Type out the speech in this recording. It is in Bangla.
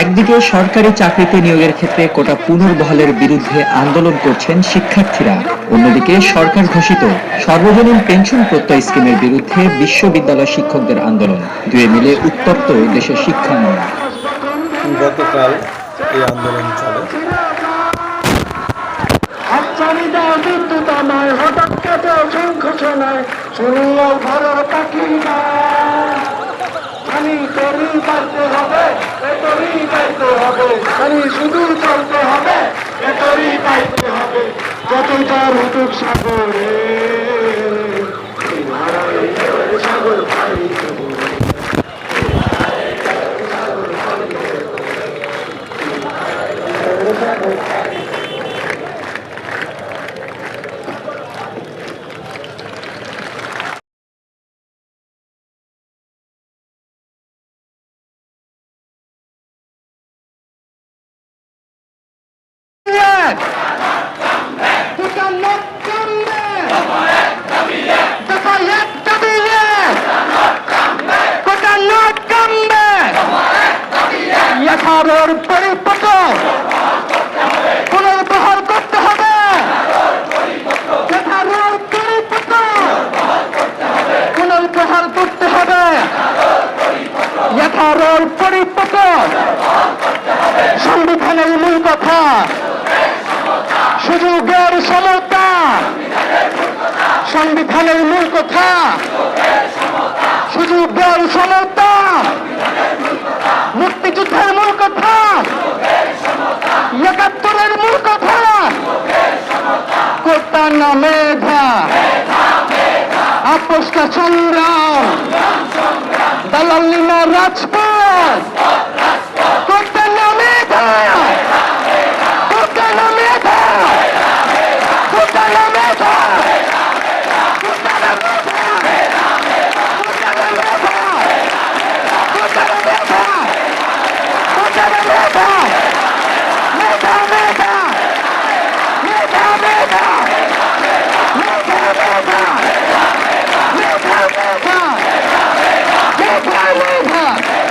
একদিকে সরকারি চাকরিতে নিয়োগের ক্ষেত্রে কোটা পুনর্বহালের বিরুদ্ধে আন্দোলন করছেন শিক্ষার্থীরা। অন্যদিকে সরকার ঘোষিত সর্বজনীন পেনশন প্রত্যয় স্কিমের বিরুদ্ধে বিশ্ববিদ্যালয় শিক্ষকদের আন্দোলন। দুয়ে মিলে উত্তপ্ত দেশের শিক্ষাঙ্গন গতকাল এই আন্দোলন চলে। হঠাৎ শঙ্খ শোনায় শুনিয়াও জানি শুধু চলতে হবে এ পাইতে হবে। যতই তার হুতুক সাগর। ইয়াথারোর পরিপক্ক পুনর্বহাল করতে হবে। ইয়াথারোর পরিপক্ক পুনর্বহাল করতে হবে। ইয়াথারোর পরিপক্ক সংবিধানের মূল কথা। সুযোগের সমতা। সংবিধানের মূল কথা। সুযোগের সমতা। কথা একাত্তরের মূল কথা। কোটা না মেধা আপোষটা সংগ্রাম। দালালি না রাজপথ। কোটা না মেধা কোটা move